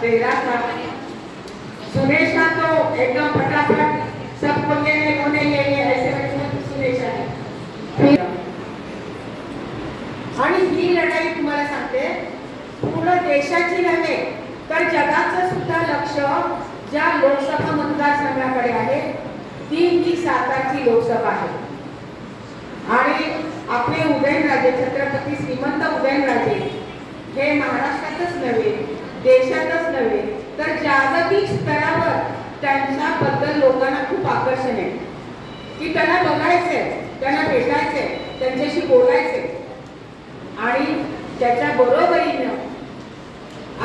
चेहरा था सुरेश तो एकदम फटाफट सब बोलने में होने ये ये ऐसे सुरेश आहे आणि ही लढाई तुम्हाला सांगते पूर्ण देशाची नव्हे तर जगाचं सुद्धा लक्ष ज्या लोकसभा मतदारसंघाकडे आहे ती ही सातारची लोकसभा आहे आणि आपले उदयनराजे छत्रपती श्रीमंत उदयनराजे हे महाराष्ट्रातच नव्हे देशातच नव्हे तर जागतिक स्तरावर त्यांच्याबद्दल लोकांना खूप आकर्षण आहे. की त्यांना बघायचंय त्यांना भेटायचंय त्यांच्याशी बोलायचंय. आणि त्याच्या बरोबरीनं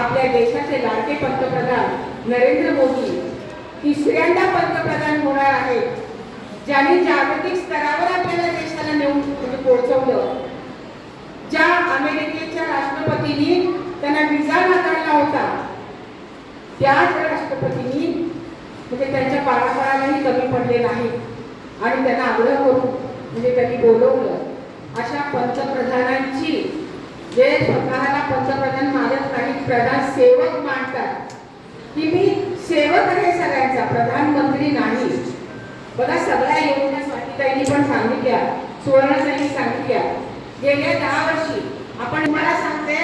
आपल्या देशाचे लाडके पंतप्रधान नरेंद्र मोदी तिसऱ्यांदा पंतप्रधान होणार आहेत ज्यांनी जागतिक स्तरावर आपल्याला देशाला नेऊन म्हणजे पोहोचवलं. ज्या अमेरिकेच्या राष्ट्रपतींनी त्यांना विजा नाकारला होता. त्याच राष्ट्रपतींनी म्हणजे त्यांच्या पारंपरालाही कमी पडले नाही. आणि त्यांना आग्रह करून म्हणजे त्यांनी बोलवलं. अशा पंतप्रधानांची जे स्वतःला पंतप्रधान मानत नाही प्रधान सेवक मानतात की मी सेवक आहे सगळ्यांचा प्रधानमंत्री नाही. बघा सगळ्या योजना स्वातीताईंनी पण सांगितल्या सुवर्णताईंनी सांगितल्या. गेल्या दहा वर्षी आपण मला सांगते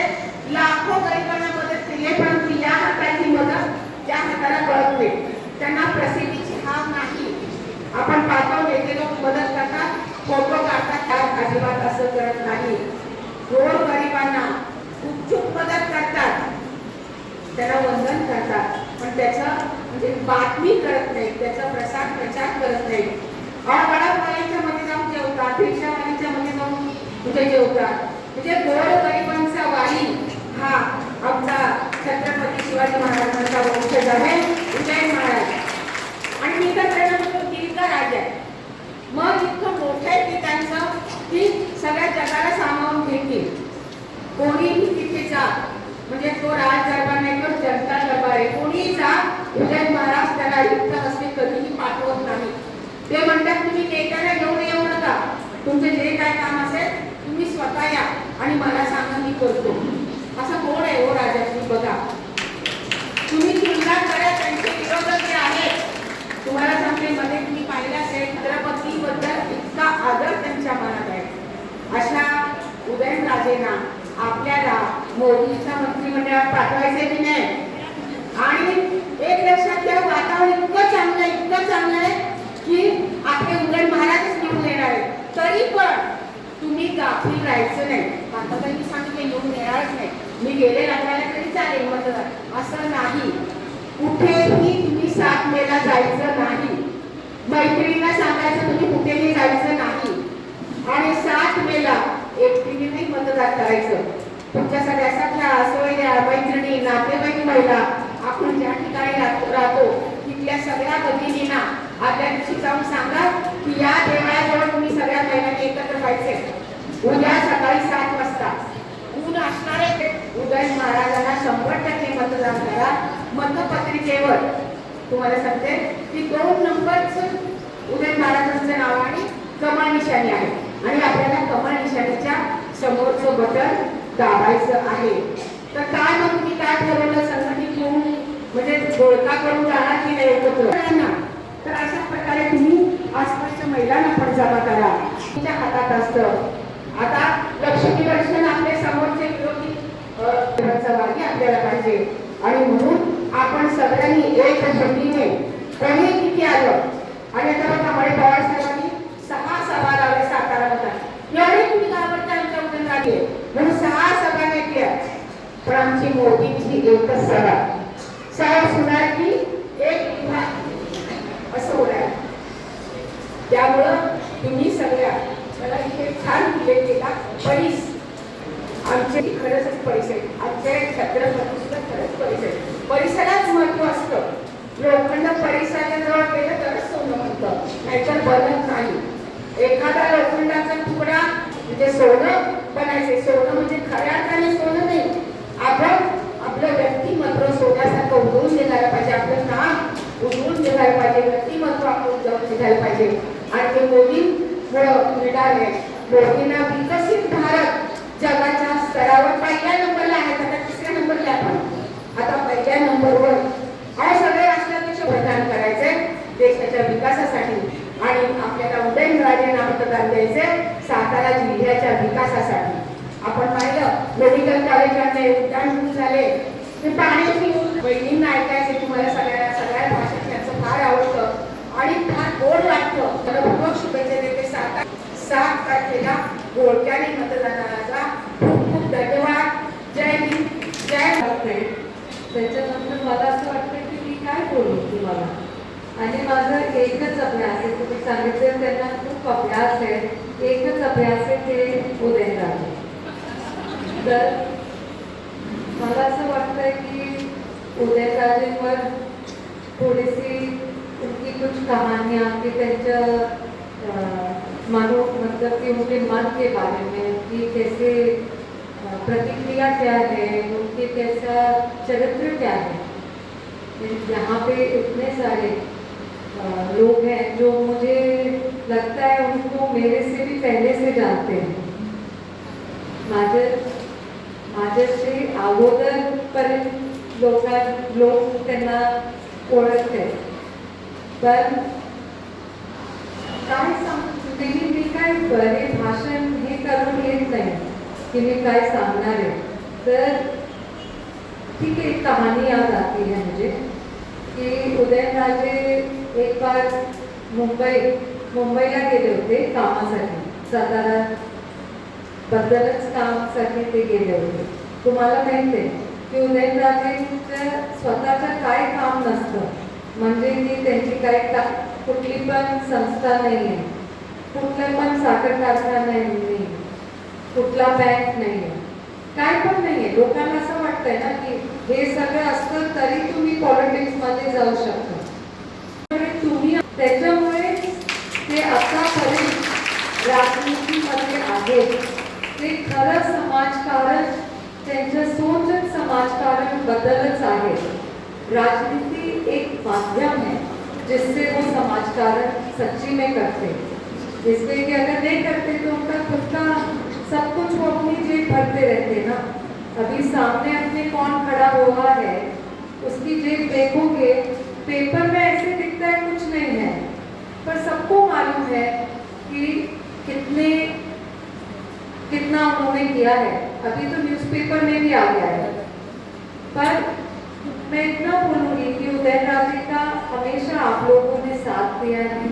लाखो गरिबांना मदत केली आहे, परंतु या हाताची मदत या हाताला कळत नाही त्यांना प्रसिद्धीची हाव नाही. आपण पाहतो येते लोक मदत करतात फोटो काढतात त्यात अजिबात असं करत नाही. गोर गरिबांना उत्सुक मदत करतात. त्याला वंदन करतात पण त्याचं म्हणजे बातमी करत नाही त्याचा प्रसार प्रचार करत नाही. वडापावाच्या मध्ये जाऊन जेवतात रिक्षावालीच्या मध्ये जाऊन कुठे जेवतात. म्हणजे गोर गरिबांचा वाली हा आमचा छत्रपती शिवाजी महाराजांचा वंशज आहे उदय महाराज. आणि मी तर त्यांना म्हणतो दीर्घ राज आहे. मग इतकं मोठं आहे की त्यांचं की सगळ्या जगाला सामावून घेतील. कोणीही तिथे जा म्हणजे तो राज दरबार नाही तर जनता दरबार आहे. कोणीही जा उदय महाराज त्याला इतकं असले कधीही पाठवत नाही. ते म्हणतात तुम्ही नेत्याला घेऊन येऊ नका. तुमचे जे काय काम असेल तुम्ही स्वतः या आणि मला सांगा मी करतो असं कोण आहे हो राजा तुम्ही बघा तुम्ही तुलना करा त्यांचे विरोधक जे आहेत तुम्हाला सांगते मध्ये तुम्ही पाहिलं असेल छत्रपती बद्दल इतका आदर त्यांच्या मनात आहे अशा उदयनराजेंना आपल्याला मोदीच्या मंत्रिमंडळात पाठवायचे की नाही आणि एक लक्षात वातावरण इतकं चांगलं आहे इतकं चांगलं आहे की आपले उघड महाराजच निवडून येणार आहे तरी पण तुम्ही गाफील राहायचं नाही. आता त्यांनी सांगितले येऊन येणारच नाही. मी गेले लागल्याला तरी चालेल मतदार असं नाही. कुठेही तुम्ही सात मेला जायचं नाही. मैत्रिणीला सांगायचं तुम्ही कुठेही जायचं नाही. आणि सात मेला एकटीने नाही मतदान करायचं. तुमच्या सगळ्या असं सोयऱ्या मैत्रिणी नातेवाईक महिला आपण ज्या ठिकाणी राहतो राहतो सगळ्या भगिनींना आपल्या दिवशी जाऊन सांगा की या देवळाजवळ तुम्ही सगळ्या महिलांनी एकत्र व्हायचे उद्या सकाळी सात वाजता. ऊन असणारे आहे उदयन महाराजांना शंभर टक्के मतदान करा. मतपत्रिकेवर तुम्हाला सांगते की दोन नंबरच उदयन महाराजांचं नाव आणि कमळ निशाणी आहे. आणि आपल्याला कमळ निशाणीच्या समोरचं बटन दाबायचं आहे. तर काय मग तुम्ही काय ठरवलं? सांगा म्हणजे गोळका करून जाणार की नाही एकत्र? तर अशा प्रकारे तुम्ही आसपासच्या महिलांना पण जमा करा. तुमच्या हातात असतं. आता लक्ष्मी दर्शन आपले समोरचे विरोधी सहभागी आपल्याला पाहिजे. आणि म्हणून आपण सगळ्यांनी एक शक्तीने प्रणे किती आलं? आणि आता बघा मळे पवार साहेबांनी सहा सभा लावल्या सातारा होता एवढे तुम्ही घाबरता आमच्या उदयनराजे म्हणून सहा सभा घेतल्या. पण आमची मोदीची एकच सभा. साहेब सुनार की एक विभाग असं होणार. त्यामुळं तुम्ही सगळ्या मला इथे छान उल्लेख केला. परिस आमचे खरंच परिसर आमच्या आमचे छत्रपती सुद्धा खरंच परिसर परिसरात महत्त्व असतं. लोखंड परिसराच्या जवळ गेलं तरच सोनं म्हणतं. नाहीतर बनत नाही. एखादा लोखंडाचा तुकडा म्हणजे सोनं बनायचे सोनं म्हणजे खऱ्या अर्थाने सोनं नाही आपण आपलं व्यक्तिमत्व उघडून उडवून पाहिजे. आपलं नाम उघडून निघायला पाहिजे. व्यक्तिमत्व आपण जाऊन निघायला पाहिजे. आणि ते मोदी मिळाले मोदींना विकसित भारत जगाच्या स्तरावर पहिल्या नंबरला आहे. आता तिसऱ्या नंबरला आहे आपण. आता पहिल्या नंबरवर अहो सगळे राष्ट्राध्यक्ष प्रदान करायचे देशाच्या विकासासाठी. आणि आपल्याला उदयनराजेंना मतदान द्यायचे सातारा जिल्ह्याच्या विकासासाठी. आपण पाहिलं मेडिकल कॉलेज उद्यान झाले. ते पाण्याची बहिणींना ऐकायचे तुम्हाला सगळ्या सगळ्या भाषेत त्यांचं फार आवडतं आणि फार गोड वाटतं मला पूर्वक शुभेच्छा देते सात सात तारखेला गोडक्याने मतदानाला जा खूप खूप धन्यवाद जय हिंद जय भारत त्याच्यानंतर मला असं वाटतं की मी काय बोलू तुम्हाला आणि माझं एकच अभ्यास आहे तुम्ही सांगितले त्यांना खूप अभ्यास आहे. एकच अभ्यास आहे ते उदयनराजे तर मला असं वाटतंय की उदयनराजेंवर थोडीशी उनकी कुछ कहानियाँ की त्यांच्या मानो मनो मतलब कि उनके मन के बारे में कि कैसे प्रतिक्रिया क्या है उनके कैसा चरित्र क्या है. यहाँ पे इतने सारे लोग हैं, जो मुझे लगता है उनको मेरे से भी पहले से जानते हैं। माझे माझ्याशी अगोदरपर्यंत लोक लोक त्यांना ओळखते पण काय मी काय बरे भाषण हे करून येत नाही, की मी काय सांगणार आहे। तर ठीक है एक कहानी याद आती है मुझे, कि उदयनराजे एक बार मुंबई मुंबईला गेले होते कामासाठी. सातारा बद्दलच कामासाठी ते गेले होते. तुम्हाला माहिती आहे की उदयनराजेंचं स्वतःचं काय काम नसतं. म्हणजे की त्यांची काय का कुठली पण संस्था नाही आहे कुठलं पण साखर कारखाना नाही कुठला बँक नाही आहे काय पण नाहीये. लोकांना असं वाटतंय ना की हे सगळं असतं तरी तुम्ही पॉलिटिक्समध्ये जाऊ शकता. त्याच्यामुळे ते आतापर्यंत राजनीतीमध्ये आहेत ते खरं समाजकारण त्यांचं सोचच समाजकारण बदलच आहे. राजनीति एक माध्यम है जिससे वो समाजकारण सच्ची में करते. जिससे कि अगर नहीं करते तो उनका खुद का सब कुछ वो अपनी जेब भरते रहते ना। अभी सामने अपने कौन खड़ा हुआ है, उसकी जेब देखोगे, पेपर में ऐसे दिखता है सबको मालूम है कि कितने, कितना उन्होंने किया है। अभी तो न्यूज़पेपर में भी आ गया है। पर मैं इतना बोलूँगी कि उदयनराजे का हमेशा आप लोगों ने साथ दिया है,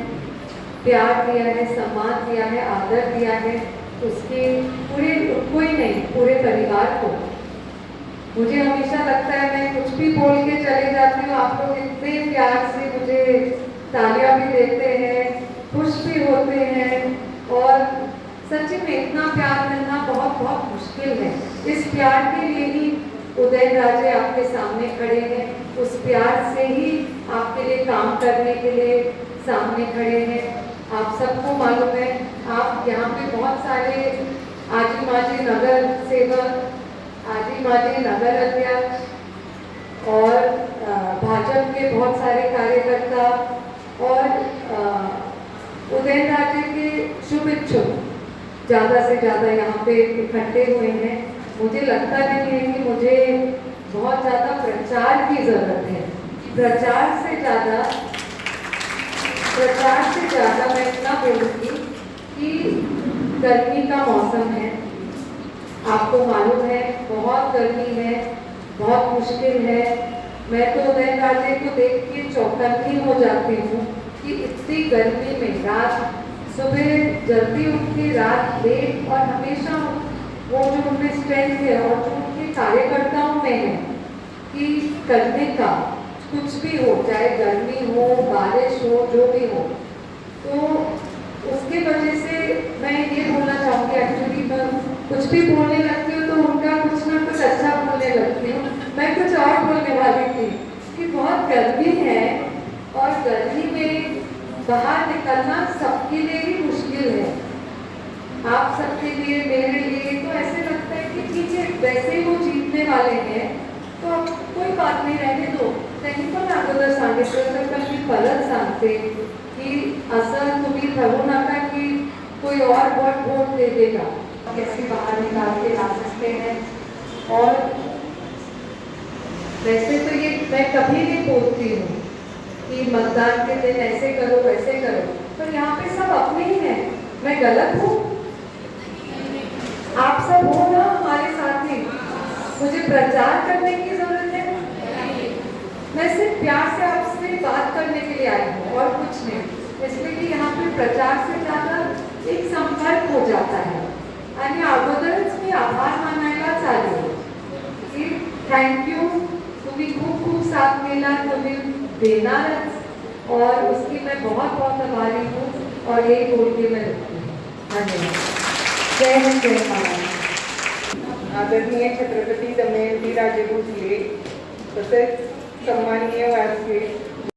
प्यार दिया है, सम्मान दिया है, आदर दिया है। उसके पूरे उनको ही नहीं, पूरे परिवार को। मुझे हमेशा लगता है मैं कुछ भी बोल के चले जाती हूँ। आप लोग इतने प्यार से मुझे तालियाँ भी देते हैं। होते हैं और सच्ची में इतना प्यार मिलना बहुत बहुत मुश्किल है। इस प्यार के लिए ही उदयन राजे आपके सामने खड़े हैं। उस प्यार से ही आपके लिए काम करने के लिए सामने खड़े हैं। आप सबको मालूम है आप यहाँ पे बहुत सारे आजी माजी नगर सेवक आजी माजी नगर अध्यक्ष और भाजपा के बहुत सारे कार्यकर्ता और अ, उदयन राजे के शुभ इच्छुक। ज़्यादा से ज़्यादा यहाँ पे इकट्ठे हुए हैं। मुझे लगता नहीं है कि मुझे बहुत ज़्यादा प्रचार की ज़रूरत है। प्रचार से ज़्यादा, प्रचार से ज़्यादा मैं इतना बोलूँगी कि गर्मी का मौसम है। आपको मालूम है, बहुत गर्मी है, बहुत मुश्किल है। मैं तो उदयन राजे को देख के चौकन्नी हो जाती हूँ। कि इतनी गर्मी में रात, सुबह जल्दी उठ के रात लेट और हमेशा वो जो उनमें स्ट्रेंथ है और जो उनके कार्यकर्ताओं में है कि करने का कुछ भी हो, चाहे गर्मी हो, बारिश हो, जो भी हो तो उसके वजह से मैं ये बोलना चाहूँगी एक्चुअली मैं कुछ भी बोलने लगती हूँ तो उनका कुछ ना कुछ अच्छा बोलने लगती हूँ। मैं कुछ और बोलने वाली थी कि बहुत गर्मी है और गर्मी में बाहर निकलना सबके लिए ही मुश्किल है। आप सबके लिए, मेरे लिए तो ऐसे लगता है कि ठीक है, वैसे वो जीतने वाले हैं तो अब कोई बात नहीं, रहने दो। त्यांनी पण अगोदर सांगितलं तर पण मी परत की असं तुम्ही ठरवू नका की कोई और वोट वोट दे देगा। कैसे बाहर निकाल के ला सकते हैं? और वैसे तो ये मैं कभी नहीं बोलती हूँ। कि मतदान के दिन ऐसे करो, वैसे करो। पर यहाँ पे सब अपने ही हैं। मैं गलत हूँ? आप सब हो ना हमारे साथी मुझे प्रचार करने की ज़रूरत है? मैं सिर्फ़ प्यार से आपसे बात करने के लिए आई हूँ और कुछ नहीं। इसलिए कि यहाँ पे प्रचार से ज़्यादा एक संपर्क हो जाता है। आणि अगोदरच मी आभार मानायला चालू की थँक्यू तुम्ही खूप खूप साथ दिला तुम्ही देणारच और उसकी मैं बहुत बहुत आभारी हूँ और यही बोल के मैं रुकती हूँ। धन्यवाद। जय हिंद, जय महाराज आदरणीय छत्रपती दमयंती राजे भोसले, तसेच सन्माननीय वारसे